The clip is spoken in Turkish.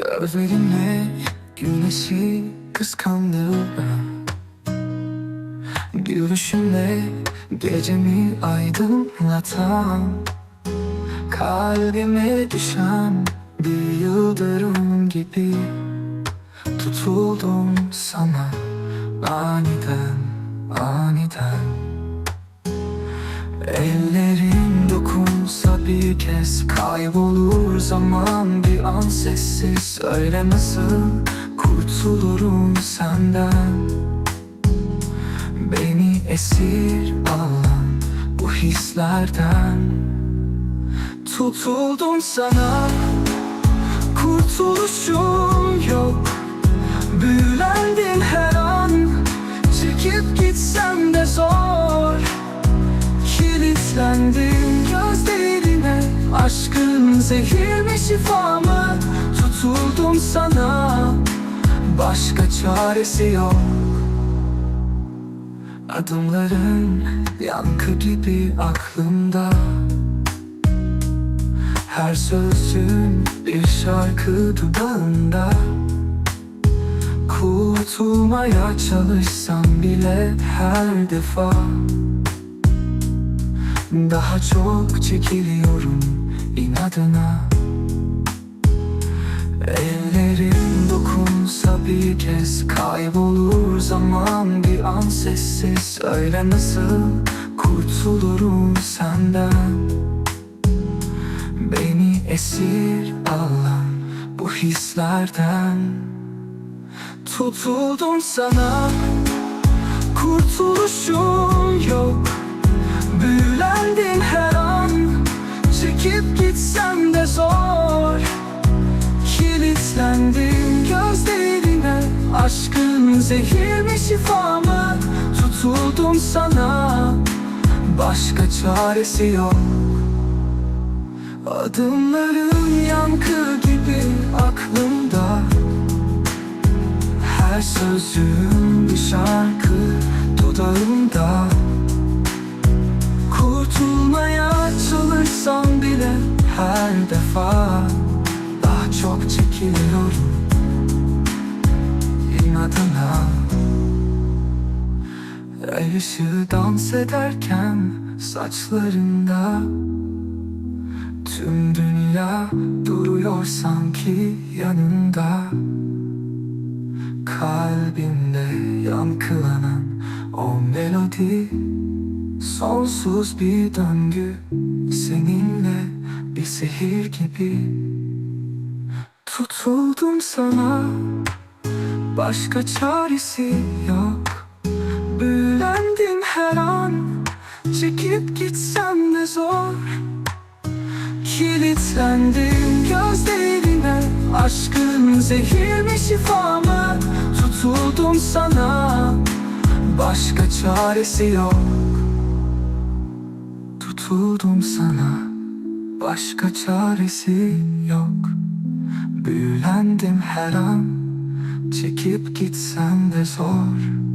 Gözlerimle güneşi kıskandım Gülüşümle gecemi aydınlatan Kalbime düşen bir yıldırım gibi Tutuldum sana aniden, aniden. Ellerin dokunsa bir kez Kaybolur zaman bir an sessiz Söyle nasıl kurtulurum senden? Beni esir alan bu hislerden. Tutuldum sana Kurtuluşum yok. Büyülendim her an Çekip gitsem de zor. Kilitlendim gözlerine Aşkın zehir mi şifa mı Tutuldum sana. Başka çaresi yok. Adımların yankı gibi aklımda. Her sözün bir şarkı dudağında. Kurtulmaya çalışsam bile her defa. Daha çok çekiliyorum inadına bir kez Kaybolur zaman bir an sessiz. Söyle nasıl kurtulurum senden? Beni esir alan bu hislerden. Tutuldum sana Kurtuluşum yok. Büyülendim her an Çekip gitsem de zor. Kilitlendim Aşkın zehir mi şifa mı Tutuldum sana. Başka çaresi yok. Adımların yankı gibi aklımda. Her sözün bir şarkı dudağımda Ay ışığı dans ederken saçlarında Tüm dünya duruyor sanki yanında. Kalbimde yankılanan o melodi Sonsuz bir döngü seninle bir sihir gibi. Tutuldum sana başka çaresi yok. Büyülendim her an. Çekip gitsem de zor. Kilitlendim gözlerine. Aşkın zehir mi şifa mı Tutuldum sana. Başka çaresi yok. Tutuldum sana. Başka çaresi yok. Büyülendim her an Çekip gitsem de zor